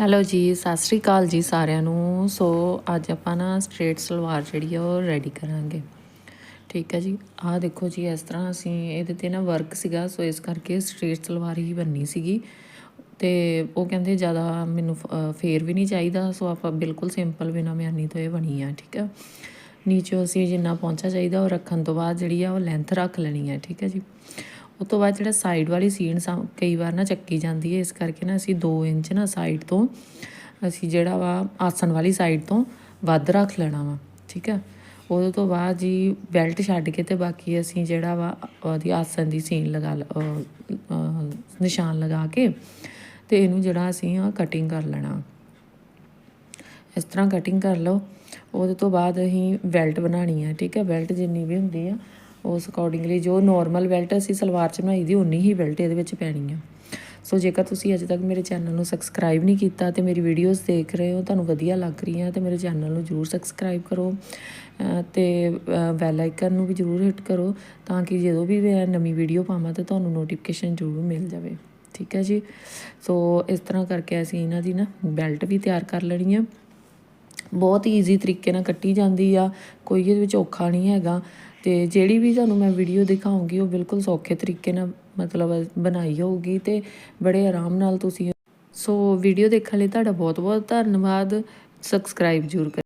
Hello ਜੀ, ਸਤਿ ਸ੍ਰੀ ਅਕਾਲ ਜੀ ਸਾਰਿਆਂ ਨੂੰ। ਸੋ ਅੱਜ ਆਪਾਂ ਨਾ ਸਟ੍ਰੇਟ ਸਲਵਾਰ ਜਿਹੜੀ ਆ, ਉਹ ਰੈਡੀ ਕਰਾਂਗੇ। ਠੀਕ ਹੈ ਜੀ? ਆਹ ਦੇਖੋ ਜੀ, ਇਸ ਤਰ੍ਹਾਂ ਅਸੀਂ ਇਹਦੇ ਤੇ ਨਾ ਵਰਕ ਸੀਗਾ ਸੋ ਇਸ ਕਰਕੇ ਸਟ੍ਰੇਟ ਸਲਵਾਰ ਹੀ ਬੰਨੀ ਸੀਗੀ। ਤੇ ਉਹ ਕਹਿੰਦੇ ਜ਼ਿਆਦਾ ਮੈਨੂੰ ਫ- ਫੇਰ ਵੀ ਨਹੀਂ ਚਾਹੀਦਾ। ਸੋ ਆਪਾਂ ਬਿਲਕੁਲ ਸਿੰਪਲ ਬਿਨਾ ਮਿਆਨੀ ਤੋਂ ਇਹ ਬਣੀ ਆ, ਠੀਕ ਹੈ ਨੀਚੇ ਅਸੀਂ ਜਿੰਨਾ ਪਹੁੰਚਾ ਚਾਹੀਦਾ, ਉਹ ਰੱਖਣ ਤੋਂ ਬਾਅਦ ਜਿਹੜੀ ਆ, ਉਹ ਲੈਂਥ ਰੱਖ ਲੈਣੀ ਹੈ ਠੀਕ ਹੈ ਜੀ? ਉਸ ਤੋਂ ਬਾਅਦ ਜਿਹੜਾ ਸਾਈਡ ਵਾਲੀ ਸੀਨ ਸਾ, ਕਈ ਵਾਰ ਨਾ ਚੱਕੀ ਜਾਂਦੀ ਹੈ, ਇਸ ਕਰਕੇ ਨਾ ਅਸੀਂ 2 ਇੰਚ ਨਾ ਸਾਈਡ ਤੋਂ ਅਸੀਂ ਜਿਹੜਾ ਵਾ ਆਸਣ ਵਾਲੀ ਸਾਈਡ ਤੋਂ ਵੱਧ ਰੱਖ ਲੈਣਾ ਵਾ, ਠੀਕ ਹੈ। ਉਹਦੇ ਤੋਂ ਬਾਅਦ ਜੀ ਬੈਲਟ ਛੱਡ ਕੇ ਤੇ ਬਾਕੀ ਅਸੀਂ ਜਿਹੜਾ ਵਾ ਉਹਦੀ ਆਸਣ ਦੀ ਸੀਨ ਲਗਾ ਲ- ਨਿਸ਼ਾਨ ਲਗਾ ਕੇ ਤੇ ਇਹਨੂੰ ਜਿਹੜਾ ਅਸੀਂ ਆ ਕਟਿੰਗ ਕਰ ਲੈਣਾ। ਇਸ ਤਰ੍ਹਾਂ ਕਟਿੰਗ ਕਰ ਲਓ। ਉਹਦੇ ਤੋਂ ਬਾਅਦ ਅਸੀਂ ਬੈਲਟ ਬਣਾਣੀ ਹੈ, ਠੀਕ ਹੈ। ਬੈਲਟ ਜਿੰਨੀ ਵੀ ਹੁੰਦੀ ਆ ਉਸ ਅਕੋਰਡਿੰਗਲੀ ਜੋ ਨਾਰਮਲ ਬੈਲਟ ਅਸੀਂ ਸਲਵਾਰ 'ਚ ਬਣਾਈ ਦੀ ਉਨੀ ਹੀ ਬੈਲਟ ਇਹਦੇ ਵਿੱਚ ਪੈਣੀ ਆ। ਸੋ ਜੇਕਰ ਤੁਸੀਂ ਅਜੇ ਤੱਕ ਮੇਰੇ ਚੈਨਲ ਨੂੰ ਸਬਸਕ੍ਰਾਈਬ ਨਹੀਂ ਕੀਤਾ ਤੇ ਮੇਰੀ ਵੀਡੀਓਜ਼ ਦੇਖ ਰਹੇ ਹੋ, ਤੁਹਾਨੂੰ ਵਧੀਆ ਲੱਗ ਰਹੀਆਂ ਤੇ ਮੇਰੇ ਚੈਨਲ ਨੂੰ ਜਰੂਰ ਸਬਸਕ੍ਰਾਈਬ ਕਰੋ, ਅਹ ਤੇ ਬੈਲ ਆਈਕਨ ਨੂੰ ਵੀ ਜਰੂਰ ਹਿੱਟ ਕਰੋ ਤਾਂ ਕਿ ਜਦੋਂ ਵੀ ਮੈਂ ਨਵੀਂ ਵੀਡੀਓ ਪਾਵਾਂ ਤੇ ਤੁਹਾਨੂੰ ਨੋਟੀਫਿਕੇਸ਼ਨ ਜਰੂਰ ਮਿਲ ਜਾਵੇ। ਠੀਕ ਹੈ ਜੀ? ਸੋ ਇਸ ਤਰ੍ਹਾਂ ਕਰਕੇ ਅਸੀਂ ਇਹਨਾਂ ਦੀ ਨਾ ਬੈਲਟ ਵੀ ਤਿਆਰ ਕਰ ਲੈਣੀ ਆ। ਬਹੁਤ ਈਜ਼ੀ ਤਰੀਕੇ ਨਾਲ ਕੱਟੀ ਜਾਂਦੀ ਆ, ਕੋਈ ਇਹਦੇ ਵਿੱਚ ਔਖਾ ਨਹੀਂ ਹੈਗਾ। ਤੇ ਜਿਹੜੀ ਵੀ ਤੁਹਾਨੂੰ ਮੈਂ ਵੀਡੀਓ ਦਿਖਾਉਂਗੀ, ਉਹ ਬਿਲਕੁਲ ਸੌਖੇ ਤਰੀਕੇ ਨਾਲ ਮਤਲਬ ਬਣਾਈ ਹੋਊਗੀ ਤੇ ਬੜੇ ਆਰਾਮ ਨਾਲ ਤੁਸੀਂ ਸੋ ਵੀਡੀਓ ਦੇਖਣ ਲਈ ਤੁਹਾਡਾ ਬਹੁਤ ਬਹੁਤ ਧੰਨਵਾਦ। ਸਬਸਕ੍ਰਾਈਬ ਜ਼ਰੂਰ ਕਰ